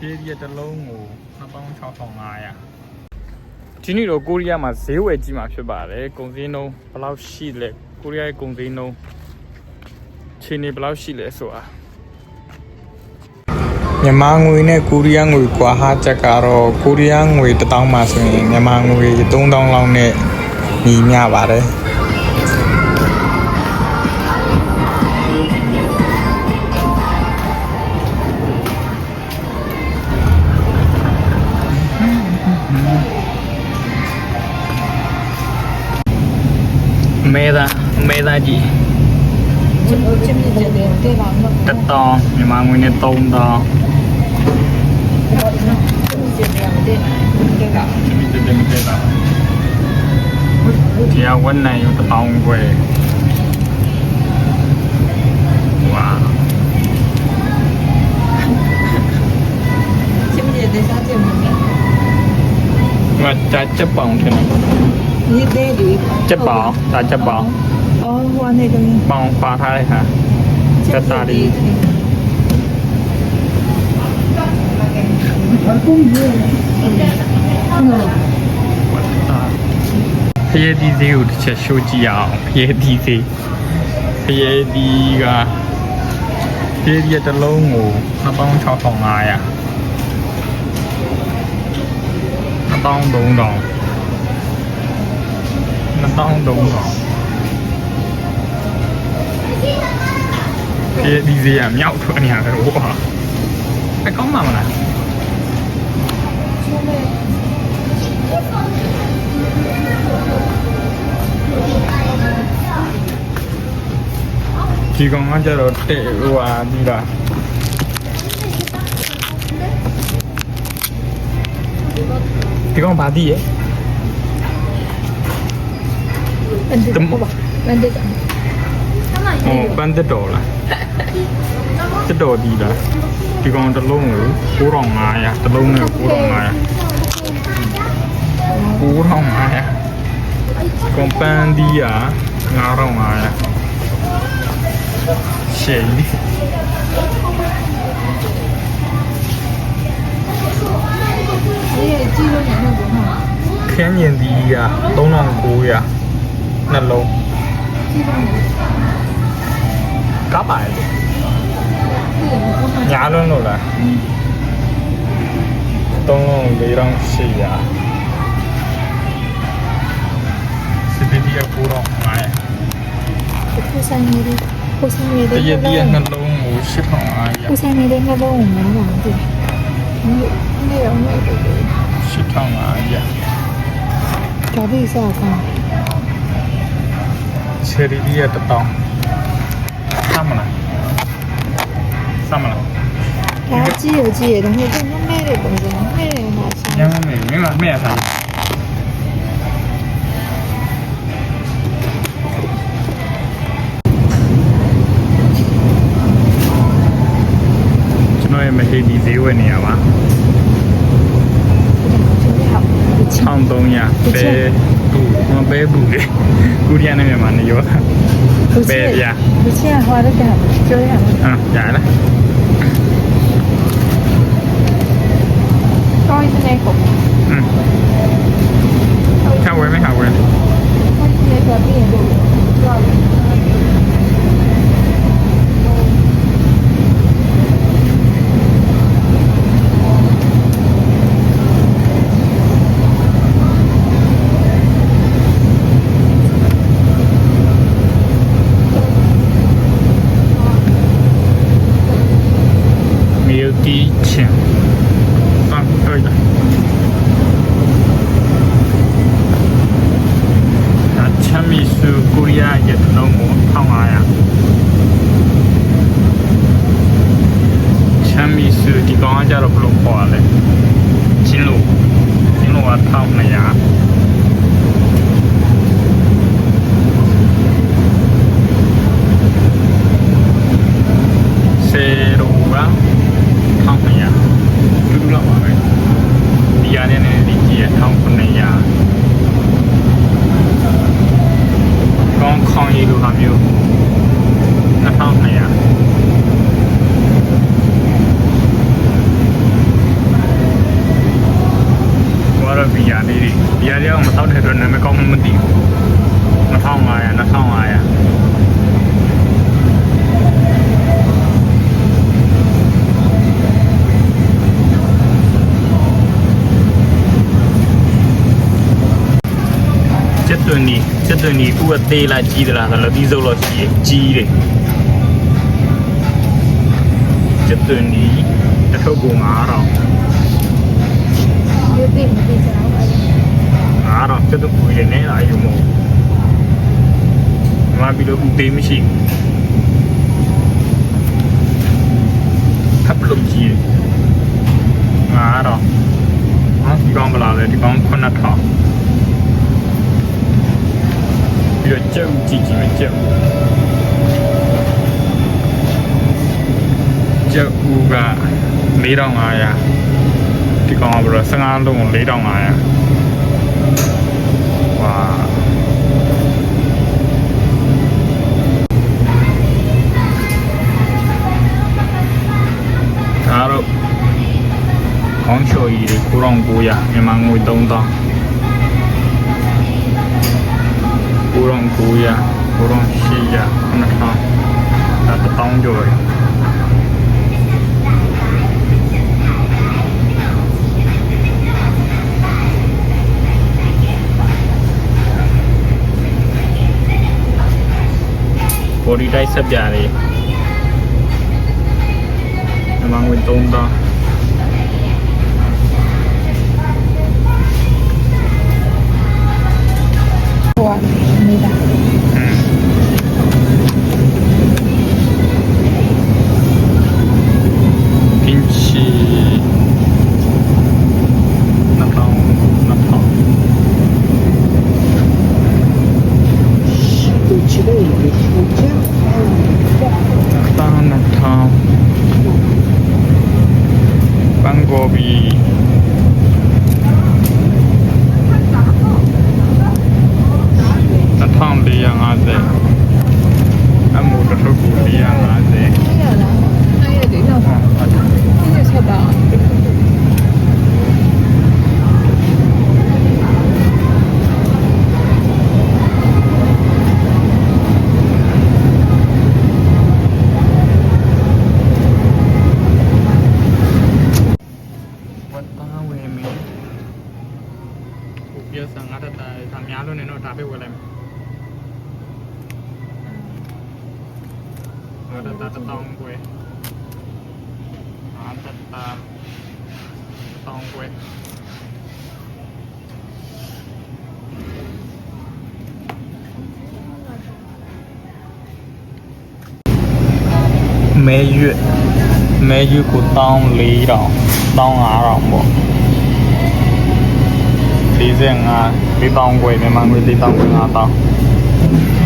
ပြေးရတစ်လုံးကို26,500ဒီနေ့တော့ကိုရီးယားမှာဈေးဝယ်ကြည့်မှာဖြစ်ပါတယ်ကုန်စည်နှုန်းဘယ်လောက်ရှိလဲကိုရီးယားရဲ့ကုန်စည်နှုန်းခြေနေဘယ်လောက်ရှိလဲဆိုတာမြန်မာငွေနဲ့ကိုရီးယားငွေကွာဟာချက်ကတော့ကိုရီးယားငွေ1000မှာဆိုရင်မြန်မာငွေ3000လောက်နဲ့ညီမျှပါတယ် အမဲသားအမဲသားကြီးကျမကျမကျတဲ့တဲ့ပါမလို့တစ်တောင်းမြန်မာငွေနဲ့3000တောင်းကျမကျတဲ့တဲ့တဲ့ကဒီတက်တက်တက်တာဒီအဝန်နိုင်ယူတစ်တောင်း นี่เต้ดิเจ็บเปล่าตาเจ็บเปล่าอ๋อวันนี้ตรงนี้มองปลาท้ายเลยค่ะจะตาดีဖရဲဒီသေးကိုတစ်ချက်ရှိုးကြည့်ရအောင်ဖရဲဒီသေးဖရဲဒီကဖရဲဒီတလုံးကို2600 2500 1300 1300ပြေးဒီစီရမြောက်ထွက်နေရတယ်ဟိုဟာအကောင်းမှာမလားဒီကောင်ကကြတော့တဲ့ဟိုဟာဒီလားဒီကောင်ဘာတိရဲ့ ပန်တဲ့ဟုတ်ပါပန်တဲ့ဟောပန်းတက်တော်လားတက်တော်ဒီလားဒီကောင်တစ်လုံးကို9500တစ်လုံးနဲ့9500 9500ကောင်ပန်းဒီက9500ရှယ်ကြီးဒီကြည့်လို့ရတော့ဘာခင်းမြင်ဒီက3900 နှလုံးကြည့်လို့ကပ်ပါလေဒီမှာညာလွန်းလို့လားသုံးလုံး၄တောင်800စပီဒီယာပူတော့900ကိုဆိုင်နေတယ်ကိုဆိုင်နေတတယ်ရတရနှလုံးကို8500ကိုဆိုင်နေတဲ့ငါတော့မလာဘူးဒီနေ့တော့မဟုတ်ဘူး8500ဒါဒီစားကောင်း ချယ်ရီဒီယာတစ်တောင်စမ်းမလားစမ်းမလားဒါကြည့်ရကြည့်ရတော့ဟိုကမမဲတဲ့ပုံစံမဲတဲ့မှာညမမေမင်းကမဲ့ရစားကျွန်တော်ရဲ့မဟေဒီဈေးဝယ်နေရပါ1300ပဲ ဘူးမပဲဘူးလေကိုရီးယားနဲ့မြန်မာနဲ့ရောတာပဲဗျာ။ဒီချင်ဟောရတဲ့ကြောရမှာ။အာညာလား။ 提前啊，可以的。那前面是古里亚也能我看完呀。前面是你刚刚讲的不能跑嘞，金路金路我看不呀。 လေးတွေဒီဟာတွေကမသောက်တဲ့အတွက်နာမည်ကောင်းမှမသိဘူး2500 2500တွင်ဒီချက်တွင်ဒီဥအသေးလားကြီးသလားဆိုတော့ဒီစုပ်တော့ရှိကြီးတယ်ချက်တွင်ဒီတစ်ထုပ်ကို9000ရုပ်သိမသိကြဘူး တော့တက်တူပူရနေအယူမို့ငါပြီးတော့ဦးသေးမရှိဘူးဟပ်လို့ကြီးငါတော့ဟာဒီကောင်ကလာတယ်ဒီကောင်9000ပြီးတော့ကြက်ဦးကြည့်ကြည့်မယ်ကြက်ဦးကြက်ဦးက4500ဒီကောင်ကဘယ်လို15လုံး4500 1900မြန်မာငွေ3000ကိုရောကိုရကိုရောရှိရ9000ဒါတောင်းကြော်ရပေါ်ဒီတိုက်ဆက်ပြရတယ်မြန်မာငွေ3000 ปั တာတောင်းကွယ်ငါတတာတောင်းကွယ်မဲရွက်မဲရွက်ကိုတောင်း၄တောင်တောင်း၅တောင်ပေါ့45